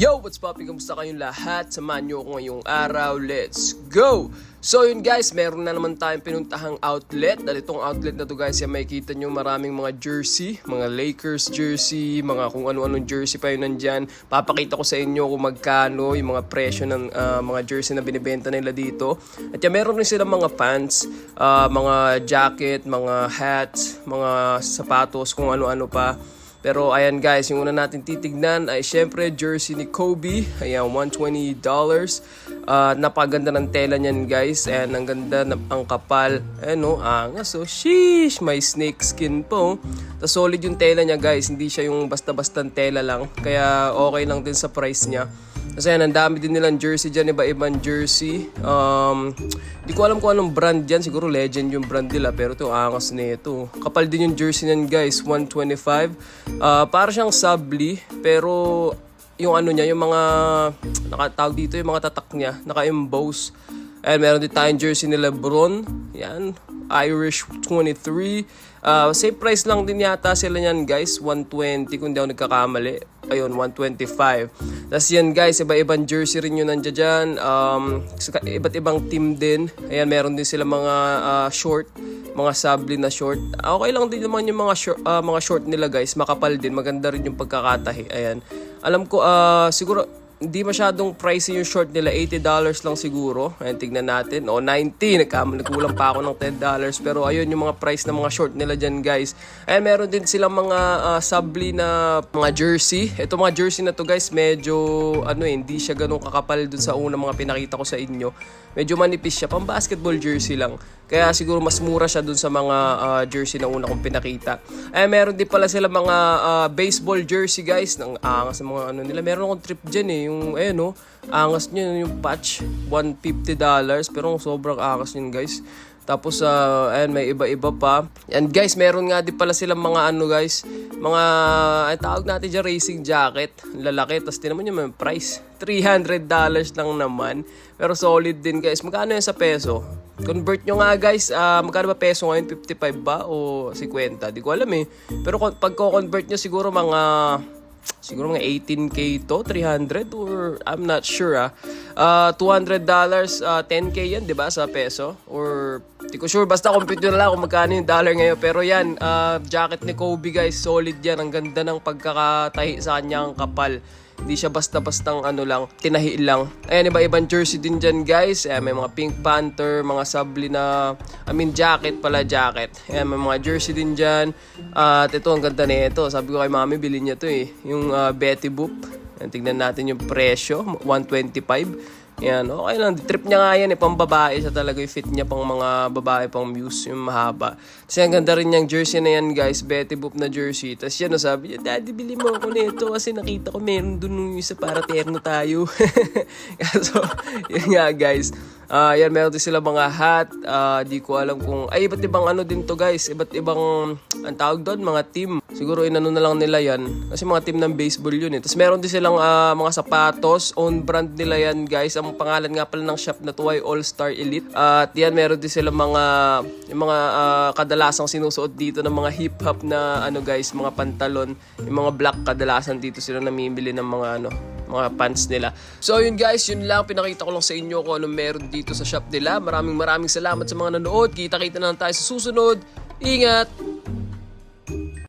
Yo, what's popping? Kamusta kayong lahat? Samahan nyo ako ngayong araw. Let's go! So yun guys, meron na naman tayong pinuntahang outlet. Dahil itong outlet na to guys, yan makikita nyo maraming mga jersey, mga Lakers jersey, mga kung ano-anong jersey pa yun nandyan. Papakita ko sa inyo kung magkano yung mga presyo ng ah, mga jersey na binibenta nila dito. At yan, meron rin sila mga pants, ah, mga jacket, mga hats, mga sapatos, kung ano-ano pa. Pero ayan guys, yung una natin titignan ay syempre jersey ni Kobe. Ayan, $120. Uh, napaganda ng tela niyan guys. Ayan, ang ganda, ang kapal. Ayan no, angas oh. Sheesh, may snake skin po. Tapos solid yung tela niya guys. Hindi siya yung basta-bastang tela lang. Kaya okay lang din sa price niya. Kasi yan, ang dami din nilang jersey dyan, iba-ibang jersey. Um, di ko alam kung anong brand yan. Siguro legend yung brand nila. Pero ito, angas na ito. Kapal din yung jersey niyan guys, 125. Uh, para siyang sabli, pero yung ano niya, yung mga nakatawag dito, yung mga tatak niya, naka-emboss. And meron din tayong jersey ni Lebron. Yan, Irish 23. Uh, same price lang din yata sila niyan guys, 120 kung di ako nagkakamali. Ayun, 125. Tapos yan guys, iba-ibang jersey rin yun nandiyan dyan. Um, iba't ibang team din. Ayan, meron din sila mga ah, short, mga sabli na short. Ah, Okay lang din naman yung mga short, mga short nila guys. Makapal din, maganda rin yung pagkakatahi. Ayan. Alam ko, ah, siguro, hindi masyadong pricey yung short nila. $80 lang siguro. Ayan, tignan natin. O, 90. Nagkam, nagkulang pa ako ng $10. Pero ayun yung mga price ng mga short nila dyan, guys. Ayan, meron din silang mga ah, sabli na mga jersey. Ito mga jersey na to, guys, medyo, ano eh, hindi siya ganun kakapal dun sa unang mga pinakita ko sa inyo. Medyo manipis siya. Pang basketball jersey lang. Kaya siguro mas mura siya dun sa mga ah, jersey na una kong pinakita. Ayan, meron din pala sila mga ah, baseball jersey, guys. Nang angas ng mga ano nila. Meron akong trip dyan eh. Yung, ayun no, angas nyo yung patch. $150. Pero sobrang angas yun, guys. Tapos, ah, ayan, may iba-iba pa. And guys, meron nga din pala silang mga ano, guys. Mga, ay, tawag natin dyan, racing jacket. Lalaki. Tapos, tinan mo nyo, may price. $300 lang naman. Pero solid din, guys. Magkano yan sa peso? Convert nyo nga guys, ah magkano ba peso ngayon? 55 ba o 50? Di ko alam eh. Pero pag convert nyo siguro mga siguro mga 18k to 300 or I'm not sure ah. Ah, 200 dollars 10k yan 'di ba sa peso? Or di ko sure basta compute na lang kung magkano yung dollar ngayon. Pero yan ah, jacket ni Kobe guys solid yan. Ang ganda ng pagkakatahi sa kanyang kapal hindi siya basta-bastang ano lang, tinahi lang. Ayan, iba-ibang jersey din dyan guys. Ayan, may mga Pink Panther, mga sabli na, I mean jacket pala, jacket. Ayan, may mga jersey din dyan. At ito, ang ganda na ito. Sabi ko kay mami, bilhin niya to eh. Yung ah, Betty Boop. Ayan, tignan natin yung presyo, 125. Yan, okay lang. Trip niya nga yan eh, pang babae siya talaga yung fit niya pang mga babae pang muse, yung mahaba. Tapos ang ganda rin yung jersey na yan guys, Betty Boop na jersey. Tapos yan, sabi niya, Daddy, bili mo ako nito kasi nakita ko meron dun yung isa para terno tayo. so, yun nga guys. Ah, yan, meron din sila mga hat. Ah, di ko alam kung... Ay, iba't ibang ano din to guys. Iba't ibang... Ang tawag doon, mga team. Siguro inano na lang nila yan. Kasi mga team ng baseball yun eh. Tapos meron din silang ah, mga sapatos. Own brand nila yan guys. Ang pangalan nga pala ng shop na to ay All Star Elite. At yan, meron din silang mga... Yung mga ah, kadalasang sinusuot dito ng mga hip-hop na ano guys, mga pantalon. Yung mga black kadalasan dito sila namimili ng mga ano, mga pants nila. So yun guys, yun lang. Pinakita ko lang sa inyo kung ano meron dito sa shop nila. Maraming maraming salamat sa mga nanood. Kita-kita na lang tayo sa susunod. Ingat!